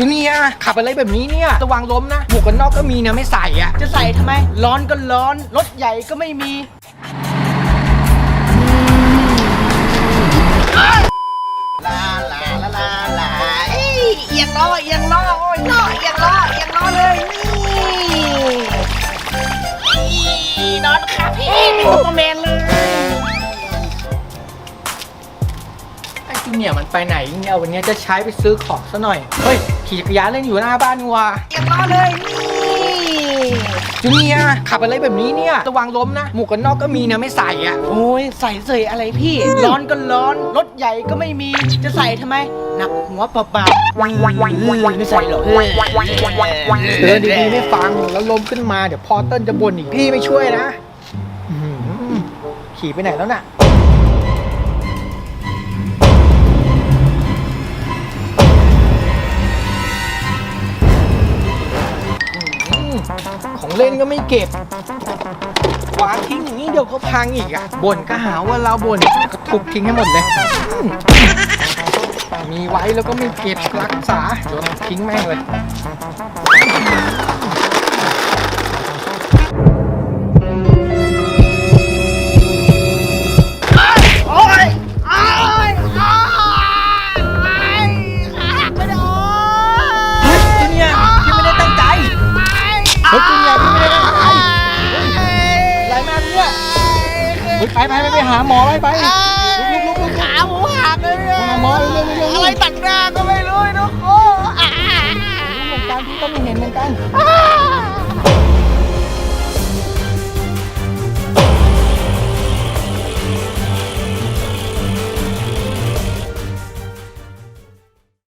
จูเนียร์ขับอะไรแบบนี้เนี่ยระวังล้มนะหมวกกันน็อกก็มีนะไม่ใส่อะจะใส่ทำไม ร้อนก็ร้อนรถใหญ่ก็ไม่มีลาลาลาลาลาเอ้ยเอียงล้อเอียงล้อโอ้ยล้อ ไอ้จูเนียร์มันไปไหนเนี่ยวันนี้จะใช้ไปซื้อของซะหน่อย เฮ้ย ขี่จักรยานเล่นอยู่หน้าบ้านนี่หว่าเอียงล้อเลยนี่จูเนียร์ขับอะไรแบบนี้เนี่ยระวังล้มนะ หมวกกันน็อกก็มีนะไม่ใส่อะ โอ้ยใส่เสยอะไรพี่ ร้อนก็ร้อน รถใหญ่ก็ไม่มี จะใส่ทำไม หนักหัวเปล่าๆไม่ใส่หรอกเตือนดีๆไม่ฟัง แล้วล้มขึ้นมาเดี๋ยวพอเติ้ลจะบ่นอีกพี่ไม่ช่วยนะอื้อหือขี่ไปไหนแล้วน่ะ เล่นก็ไม่เก็บวางทิ้งอย่างนี้เดี๋ยวก็พังอีกอะบ่นก็หาว่าเราบ่นก็ทุบทิ้งให้หมดเลยมมีไว้แล้วก็ไม่เก็บรักษาโยนทิ้งแม่งเลย ไปไปไปไปหาหมอไปไปลุกลุกลุกลุกขาหมูหักเลยเนี่ยหาหมอเร็วเร็วเร็วอะไรตัดหน้าก็ไม่รู้นะโคเหมือนกันพี่ก็ไม่เห็นเหมือนกันอ่า